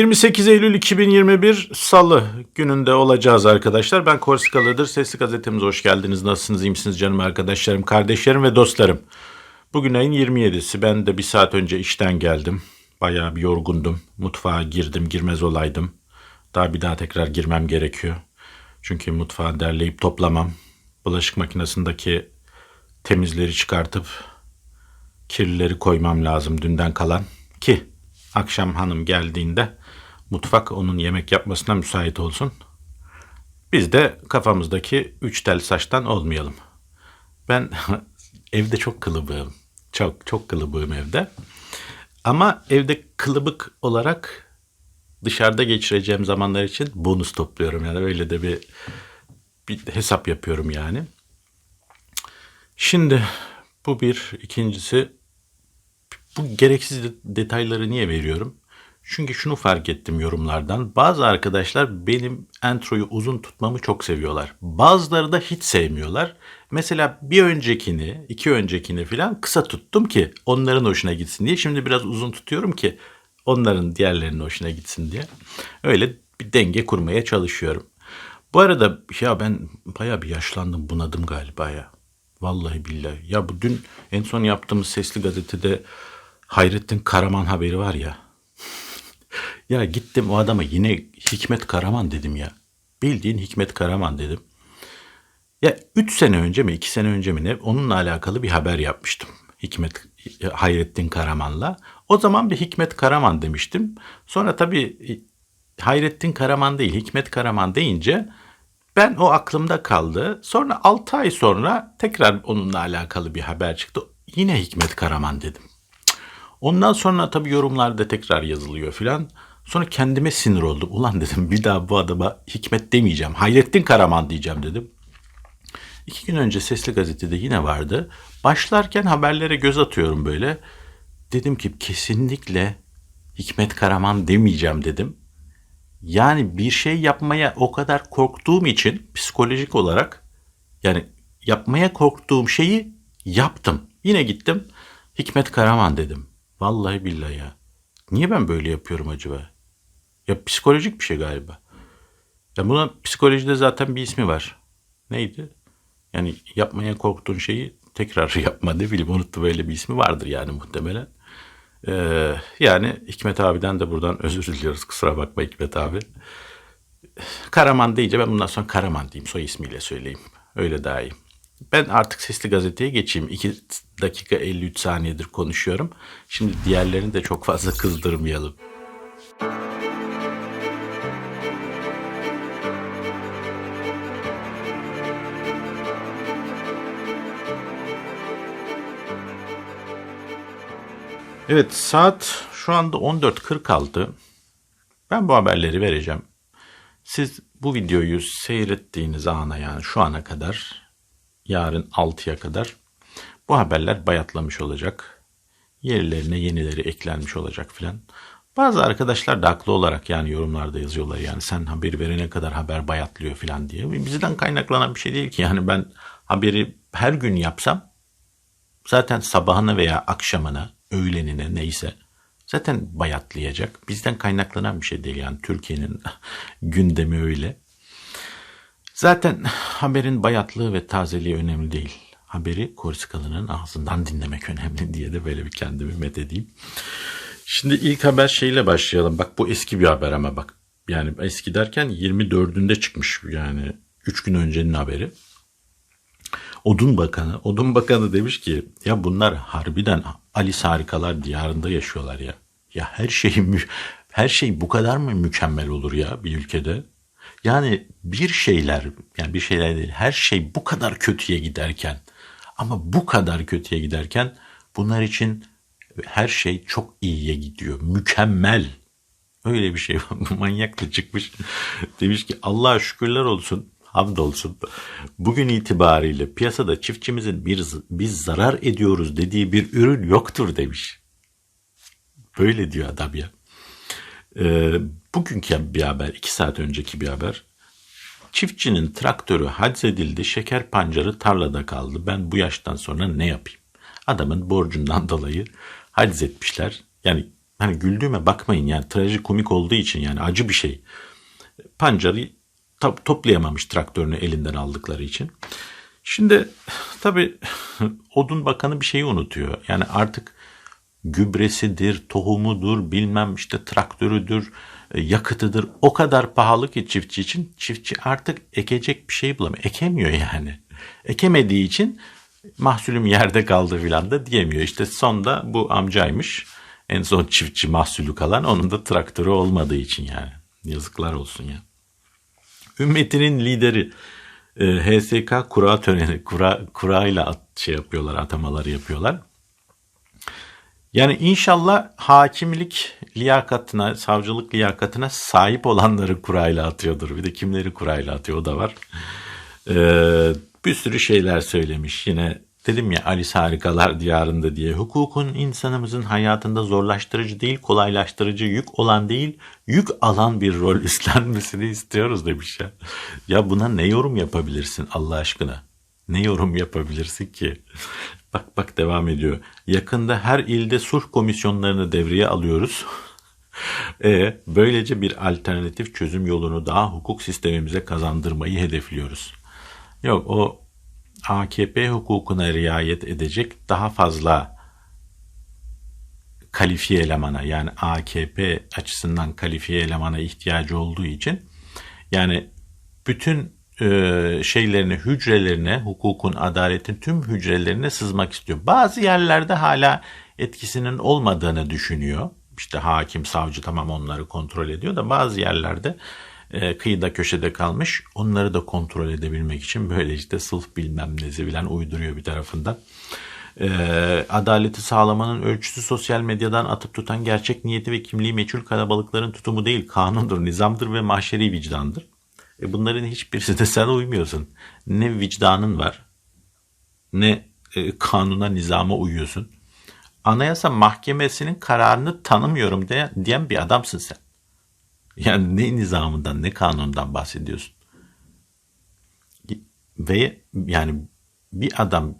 28 Eylül 2021 Salı gününde olacağız arkadaşlar. Ben Korsikalı'dır. Sesli gazetemize hoş geldiniz. Nasılsınız, iyi misiniz canım arkadaşlarım, kardeşlerim ve dostlarım? Bugün ayın 27'si. Ben de bir saat önce işten geldim. Bayağı bir yorgundum. Mutfağa girdim, girmez olaydım. Daha bir daha tekrar girmem gerekiyor. Çünkü mutfağı derleyip toplamam. Bulaşık makinesindeki temizleri çıkartıp kirlileri koymam lazım dünden kalan ki akşam hanım geldiğinde mutfak onun yemek yapmasına müsait olsun. Biz de kafamızdaki üç tel saçtan olmayalım. Ben evde çok kılıbığım. Çok çok kılıbığım evde. Ama evde kılıbık olarak dışarıda geçireceğim zamanlar için bonus topluyorum. Yani öyle de bir, bir hesap yapıyorum yani. Şimdi bu bir. ikincisi bu gereksiz de- detayları niye veriyorum? Çünkü şunu fark ettim yorumlardan. Bazı arkadaşlar benim entroyu uzun tutmamı çok seviyorlar. Bazıları da hiç sevmiyorlar. Mesela bir öncekini, iki öncekini falan kısa tuttum ki onların hoşuna gitsin diye. Şimdi biraz uzun tutuyorum ki onların diğerlerinin hoşuna gitsin diye. Öyle bir denge kurmaya çalışıyorum. Bu arada ya ben bayağı bir yaşlandım, bunadım galiba ya. Vallahi billahi. Ya bu dün en son yaptığımız sesli gazetede Hayrettin Karaman haberi var ya. Ya gittim o adama yine Hikmet Karaman dedim ya. Bildiğin Hikmet Karaman dedim. Ya 3 sene önce mi 2 sene önce mi ne onunla alakalı bir haber yapmıştım. Hikmet Hayrettin Karaman'la. O zaman bir Hikmet Karaman demiştim. Sonra tabii Hayrettin Karaman değil Hikmet Karaman deyince ben o aklımda kaldı. Sonra 6 ay sonra tekrar onunla alakalı bir haber çıktı. Yine Hikmet Karaman dedim. Ondan sonra tabii yorumlarda tekrar yazılıyor filan. Sonra kendime sinir oldum. Ulan dedim bir daha bu adama Hikmet demeyeceğim. Hayrettin Karaman diyeceğim dedim. İki gün önce Sesli Gazete'de yine vardı. Başlarken haberlere göz atıyorum böyle. Dedim ki kesinlikle Hikmet Karaman demeyeceğim dedim. Yani bir şey yapmaya o kadar korktuğum için psikolojik olarak yani yapmaya korktuğum şeyi yaptım. Yine gittim Hikmet Karaman dedim. Vallahi billahi ya. Niye ben böyle yapıyorum acaba? Ya psikolojik bir şey galiba. Ya buna psikolojide zaten bir ismi var. Neydi? Yani yapmaya korktuğun şeyi tekrar yapma ne bileyim unuttu böyle bir ismi vardır yani muhtemelen. Ee, yani Hikmet abiden de buradan özür diliyoruz. Kusura bakma Hikmet abi. Karaman deyince ben bundan sonra Karaman diyeyim. Soy ismiyle söyleyeyim. Öyle daha iyi. Ben artık sesli gazeteye geçeyim. 2 dakika 53 saniyedir konuşuyorum. Şimdi diğerlerini de çok fazla kızdırmayalım. Evet saat şu anda 14.46. Ben bu haberleri vereceğim. Siz bu videoyu seyrettiğiniz ana yani şu ana kadar yarın 6'ya kadar bu haberler bayatlamış olacak. Yerlerine yenileri eklenmiş olacak filan. Bazı arkadaşlar da haklı olarak yani yorumlarda yazıyorlar yani sen haberi verene kadar haber bayatlıyor filan diye. Bizden kaynaklanan bir şey değil ki yani ben haberi her gün yapsam zaten sabahına veya akşamına, öğlenine neyse zaten bayatlayacak. Bizden kaynaklanan bir şey değil yani Türkiye'nin gündemi öyle. Zaten haberin bayatlığı ve tazeliği önemli değil. Haberi Korsikalı'nın ağzından dinlemek önemli diye de böyle bir kendimi methedeyim. Şimdi ilk haber şeyle başlayalım. Bak bu eski bir haber ama bak. Yani eski derken 24'ünde çıkmış yani 3 gün öncenin haberi. Odun Bakanı, Odun Bakanı demiş ki ya bunlar harbiden Alice Harikalar diyarında yaşıyorlar ya. Ya her şey her şey bu kadar mı mükemmel olur ya bir ülkede? Yani bir şeyler yani bir şeyler değil her şey bu kadar kötüye giderken ama bu kadar kötüye giderken bunlar için her şey çok iyiye gidiyor. Mükemmel. Öyle bir şey var. Manyak da çıkmış. Demiş ki Allah'a şükürler olsun. Hamdolsun. Bugün itibariyle piyasada çiftçimizin bir biz zarar ediyoruz dediği bir ürün yoktur demiş. Böyle diyor adam ya. Ee, bugünkü bir haber, iki saat önceki bir haber. Çiftçinin traktörü haczedildi, şeker pancarı tarlada kaldı. Ben bu yaştan sonra ne yapayım? Adamın borcundan dolayı haciz etmişler. Yani hani güldüğüme bakmayın yani trajikomik olduğu için yani acı bir şey. Pancarı to- toplayamamış traktörünü elinden aldıkları için. Şimdi tabii Odun Bakanı bir şeyi unutuyor. Yani artık gübresidir, tohumudur, bilmem işte traktörüdür, yakıtıdır. O kadar pahalı ki çiftçi için. Çiftçi artık ekecek bir şey bulamıyor. Ekemiyor yani. Ekemediği için mahsulüm yerde kaldı filan da diyemiyor. İşte sonda bu amcaymış. En son çiftçi mahsulü kalan onun da traktörü olmadığı için yani. Yazıklar olsun ya. Ümmetinin lideri e, HSK kura töreni, kura, at, şey yapıyorlar, atamaları yapıyorlar. Yani inşallah hakimlik liyakatına, savcılık liyakatına sahip olanları kurayla atıyordur. Bir de kimleri kurayla atıyor o da var. Ee, bir sürü şeyler söylemiş. Yine dedim ya Alice Harikalar Diyarında diye. Hukukun insanımızın hayatında zorlaştırıcı değil, kolaylaştırıcı, yük olan değil, yük alan bir rol üstlenmesini istiyoruz demiş ya. Ya buna ne yorum yapabilirsin Allah aşkına? Ne yorum yapabilirsin ki? Bak bak devam ediyor. Yakında her ilde sulh komisyonlarını devreye alıyoruz. e, böylece bir alternatif çözüm yolunu daha hukuk sistemimize kazandırmayı hedefliyoruz. Yok o AKP hukukuna riayet edecek daha fazla kalifiye elemana yani AKP açısından kalifiye elemana ihtiyacı olduğu için yani bütün e, şeylerine, hücrelerine, hukukun, adaletin tüm hücrelerine sızmak istiyor. Bazı yerlerde hala etkisinin olmadığını düşünüyor. İşte hakim, savcı tamam onları kontrol ediyor da bazı yerlerde e, kıyıda köşede kalmış. Onları da kontrol edebilmek için böyle işte sılf bilmem nesi bilen uyduruyor bir tarafından. E, adaleti sağlamanın ölçüsü sosyal medyadan atıp tutan gerçek niyeti ve kimliği meçhul kalabalıkların tutumu değil, kanundur, nizamdır ve mahşeri vicdandır. E bunların hiçbirisine sen uymuyorsun. Ne vicdanın var, ne e, kanuna, nizama uyuyorsun. Anayasa Mahkemesi'nin kararını tanımıyorum de, diyen bir adamsın sen. Yani ne nizamından, ne kanundan bahsediyorsun. Ve yani bir adam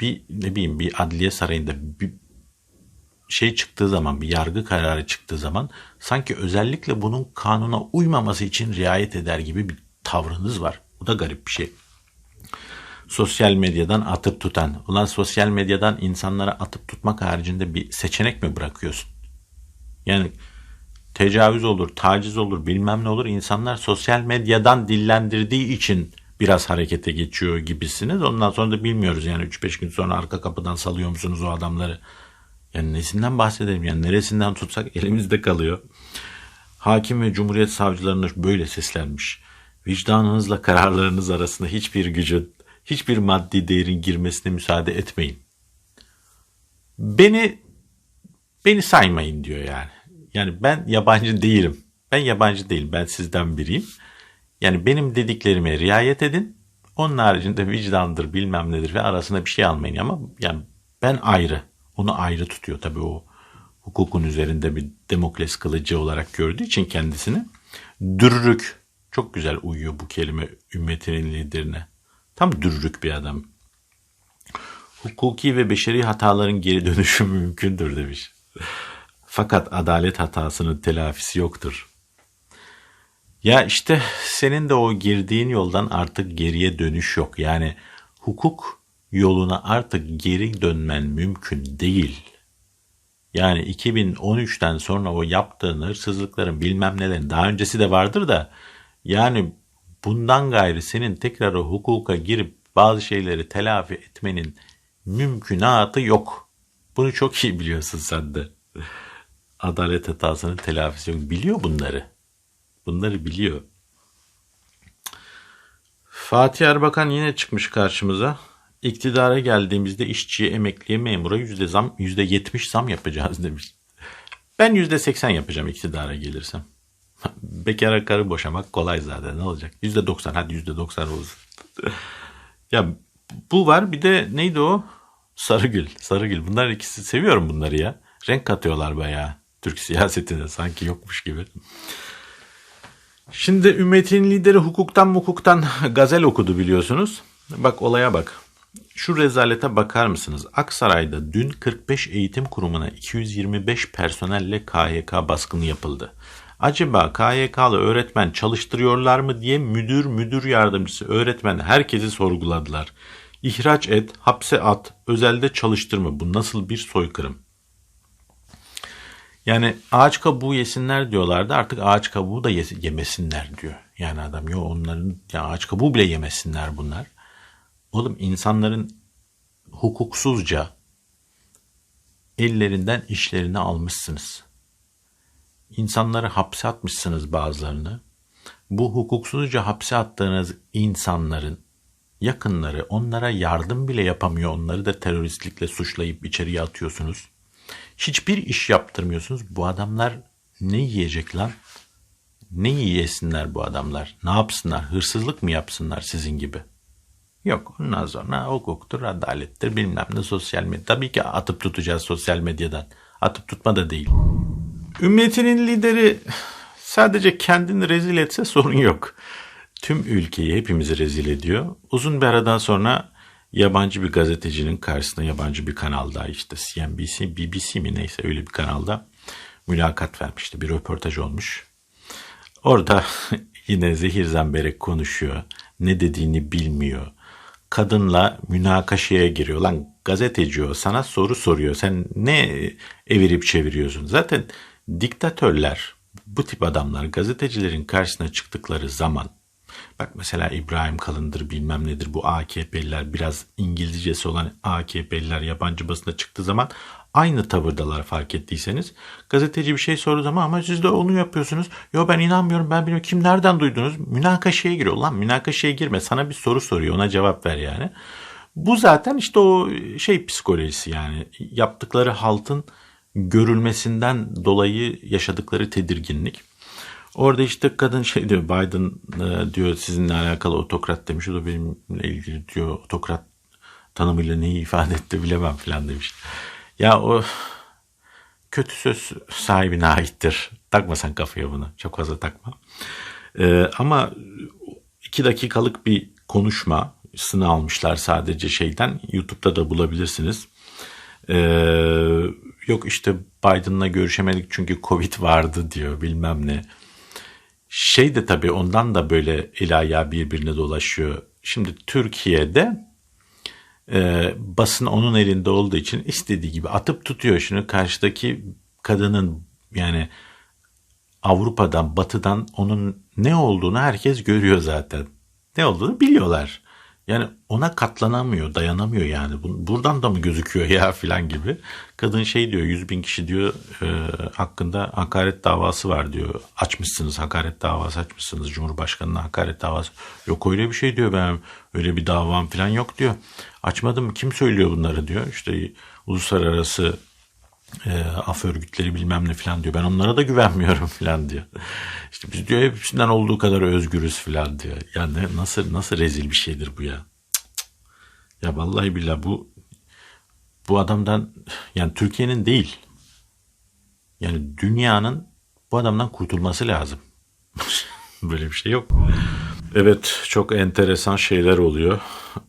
bir ne bileyim bir adliye sarayında bir şey çıktığı zaman, bir yargı kararı çıktığı zaman sanki özellikle bunun kanuna uymaması için riayet eder gibi bir tavrınız var. Bu da garip bir şey. Sosyal medyadan atıp tutan. Ulan sosyal medyadan insanlara atıp tutmak haricinde bir seçenek mi bırakıyorsun? Yani tecavüz olur, taciz olur, bilmem ne olur. İnsanlar sosyal medyadan dillendirdiği için biraz harekete geçiyor gibisiniz. Ondan sonra da bilmiyoruz yani 3-5 gün sonra arka kapıdan salıyor musunuz o adamları? Yani nesinden bahsedelim? Yani neresinden tutsak elimizde kalıyor. Hakim ve Cumhuriyet savcılarına böyle seslenmiş. Vicdanınızla kararlarınız arasında hiçbir gücün, hiçbir maddi değerin girmesine müsaade etmeyin. Beni beni saymayın diyor yani. Yani ben yabancı değilim. Ben yabancı değilim. Ben sizden biriyim. Yani benim dediklerime riayet edin. Onun haricinde vicdandır bilmem nedir ve arasına bir şey almayın ama yani ben ayrı. Onu ayrı tutuyor tabii o hukukun üzerinde bir demokrasi kılıcı olarak gördüğü için kendisini. Dürrük çok güzel uyuyor bu kelime ümmetinin liderine. Tam dürrük bir adam. Hukuki ve beşeri hataların geri dönüşü mümkündür demiş. Fakat adalet hatasının telafisi yoktur. Ya işte senin de o girdiğin yoldan artık geriye dönüş yok. Yani hukuk yoluna artık geri dönmen mümkün değil. Yani 2013'ten sonra o yaptığın hırsızlıkların bilmem nelerin daha öncesi de vardır da yani bundan gayrı senin tekrar o hukuka girip bazı şeyleri telafi etmenin mümkünatı yok. Bunu çok iyi biliyorsun sen de. Adalet hatasının telafisi yok. Biliyor bunları. Bunları biliyor. Fatih Erbakan yine çıkmış karşımıza. İktidara geldiğimizde işçiye, emekliye, memura yüzde zam, yüzde yetmiş zam yapacağız demiş. Ben yüzde seksen yapacağım iktidara gelirsem. Bekara karı boşamak kolay zaten ne olacak? Yüzde doksan hadi yüzde doksan olsun. ya bu var bir de neydi o? Sarıgül. Sarıgül. Bunlar ikisi seviyorum bunları ya. Renk katıyorlar bayağı Türk siyasetine sanki yokmuş gibi. Şimdi ümmetin lideri hukuktan hukuktan gazel okudu biliyorsunuz. Bak olaya bak. Şu rezalete bakar mısınız? Aksaray'da dün 45 eğitim kurumuna 225 personelle KYK baskını yapıldı. Acaba KYK'lı öğretmen çalıştırıyorlar mı diye müdür, müdür yardımcısı, öğretmen herkesi sorguladılar. İhraç et, hapse at, özelde çalıştırma. Bu nasıl bir soykırım? Yani ağaç kabuğu yesinler diyorlardı artık ağaç kabuğu da yemesinler diyor. Yani adam yok onların ya ağaç kabuğu bile yemesinler bunlar. Oğlum insanların hukuksuzca ellerinden işlerini almışsınız. İnsanları hapse atmışsınız bazılarını. Bu hukuksuzca hapse attığınız insanların yakınları onlara yardım bile yapamıyor. Onları da teröristlikle suçlayıp içeriye atıyorsunuz. Hiçbir iş yaptırmıyorsunuz. Bu adamlar ne yiyecek lan? Ne yiyesinler bu adamlar? Ne yapsınlar? Hırsızlık mı yapsınlar sizin gibi? Yok. Ondan sonra hukuktur, adalettir, bilmem ne sosyal medya. Tabii ki atıp tutacağız sosyal medyadan. Atıp tutma da değil. Ümmetinin lideri sadece kendini rezil etse sorun yok. Tüm ülkeyi hepimizi rezil ediyor. Uzun bir aradan sonra yabancı bir gazetecinin karşısında yabancı bir kanalda işte CNBC, BBC mi neyse öyle bir kanalda mülakat vermişti. Bir röportaj olmuş. Orada yine zehir zemberek konuşuyor. Ne dediğini bilmiyor. Kadınla münakaşaya giriyor. Lan gazeteci o sana soru soruyor. Sen ne evirip çeviriyorsun? Zaten diktatörler bu tip adamlar gazetecilerin karşısına çıktıkları zaman Bak mesela İbrahim Kalındır bilmem nedir bu AKP'liler biraz İngilizcesi olan AKP'liler yabancı basında çıktığı zaman aynı tavırdalar fark ettiyseniz. Gazeteci bir şey sorduğu zaman ama siz de onu yapıyorsunuz. Yo ben inanmıyorum ben bilmiyorum kim nereden duydunuz? Münakaşaya giriyor. Lan münakaşaya girme sana bir soru soruyor ona cevap ver yani. Bu zaten işte o şey psikolojisi yani yaptıkları haltın görülmesinden dolayı yaşadıkları tedirginlik. Orada işte kadın şey diyor Biden e, diyor sizinle alakalı otokrat demiş. O da benimle ilgili diyor otokrat tanımıyla neyi ifade etti bilemem filan demiş. Ya o kötü söz sahibine aittir. Takma sen kafaya bunu. Çok fazla takma. Ee, ama iki dakikalık bir konuşma sını almışlar sadece şeyden. YouTube'da da bulabilirsiniz. Ee, yok işte Biden'la görüşemedik çünkü Covid vardı diyor bilmem ne. Şey de tabii ondan da böyle ayağı birbirine dolaşıyor. Şimdi Türkiye'de e, basın onun elinde olduğu için istediği gibi atıp tutuyor. Şimdi karşıdaki kadının yani Avrupa'dan, Batı'dan onun ne olduğunu herkes görüyor zaten. Ne olduğunu biliyorlar. Yani ona katlanamıyor, dayanamıyor yani. Buradan da mı gözüküyor ya filan gibi. Kadın şey diyor 100 bin kişi diyor e, hakkında hakaret davası var diyor. Açmışsınız hakaret davası açmışsınız. Cumhurbaşkanına hakaret davası. Yok öyle bir şey diyor ben öyle bir davam filan yok diyor. Açmadım kim söylüyor bunları diyor. İşte uluslararası e, af örgütleri bilmem ne filan diyor. Ben onlara da güvenmiyorum filan diyor. İşte biz diyor hepsinden olduğu kadar özgürüz filan diyor. Yani nasıl nasıl rezil bir şeydir bu ya. Ya vallahi billahi bu bu adamdan yani Türkiye'nin değil yani dünyanın bu adamdan kurtulması lazım. Böyle bir şey yok. Evet çok enteresan şeyler oluyor.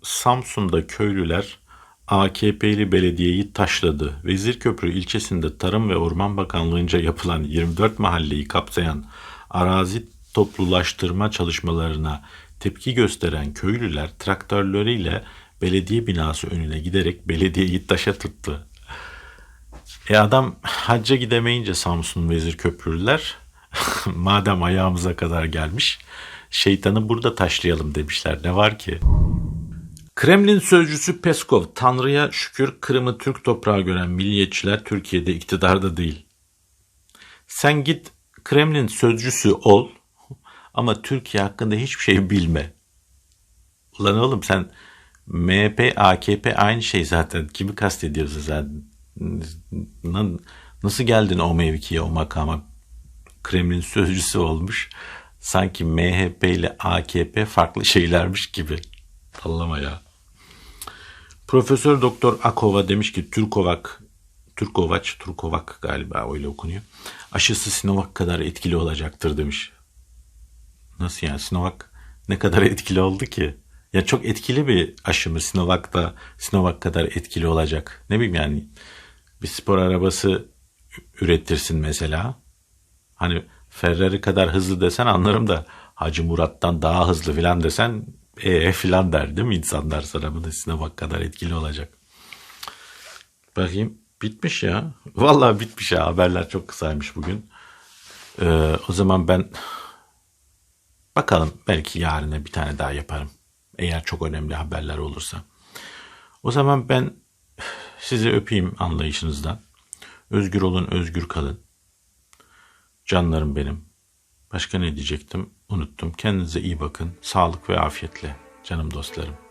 Samsun'da köylüler AKP'li belediyeyi taşladı. Vezirköprü ilçesinde Tarım ve Orman Bakanlığı'nca yapılan 24 mahalleyi kapsayan arazi toplulaştırma çalışmalarına tepki gösteren köylüler traktörleriyle belediye binası önüne giderek belediyeyi taşa tuttu. E adam hacca gidemeyince Samsun vezir köprülüler madem ayağımıza kadar gelmiş şeytanı burada taşlayalım demişler. Ne var ki? Kremlin sözcüsü Peskov, Tanrı'ya şükür Kırım'ı Türk toprağı gören milliyetçiler Türkiye'de iktidarda değil. Sen git Kremlin sözcüsü ol ama Türkiye hakkında hiçbir şey bilme. Ulan oğlum sen MHP, AKP aynı şey zaten. Kimi kastediyorsun sen? Nasıl geldin o mevkiye, o makama? Kremlin sözcüsü olmuş. Sanki MHP ile AKP farklı şeylermiş gibi. Sallama ya. Profesör Doktor Akova demiş ki Türkovak, Türkovaç, Turkovak galiba öyle okunuyor. Aşısı Sinovac kadar etkili olacaktır demiş. Nasıl yani Sinovac ne kadar etkili oldu ki? Ya çok etkili bir aşı mı Sinovac'ta Sinovac kadar etkili olacak. Ne bileyim yani bir spor arabası üretirsin mesela. Hani Ferrari kadar hızlı desen anlarım da Hacı Murat'tan daha hızlı filan desen e filan der değil mi insanlar sana bu da Sinovac kadar etkili olacak. Bakayım bitmiş ya. Vallahi bitmiş ya haberler çok kısaymış bugün. Ee, o zaman ben bakalım belki yarına bir tane daha yaparım. Eğer çok önemli haberler olursa. O zaman ben sizi öpeyim anlayışınızdan. Özgür olun, özgür kalın. Canlarım benim. Başka ne diyecektim? Unuttum. Kendinize iyi bakın. Sağlık ve afiyetle canım dostlarım.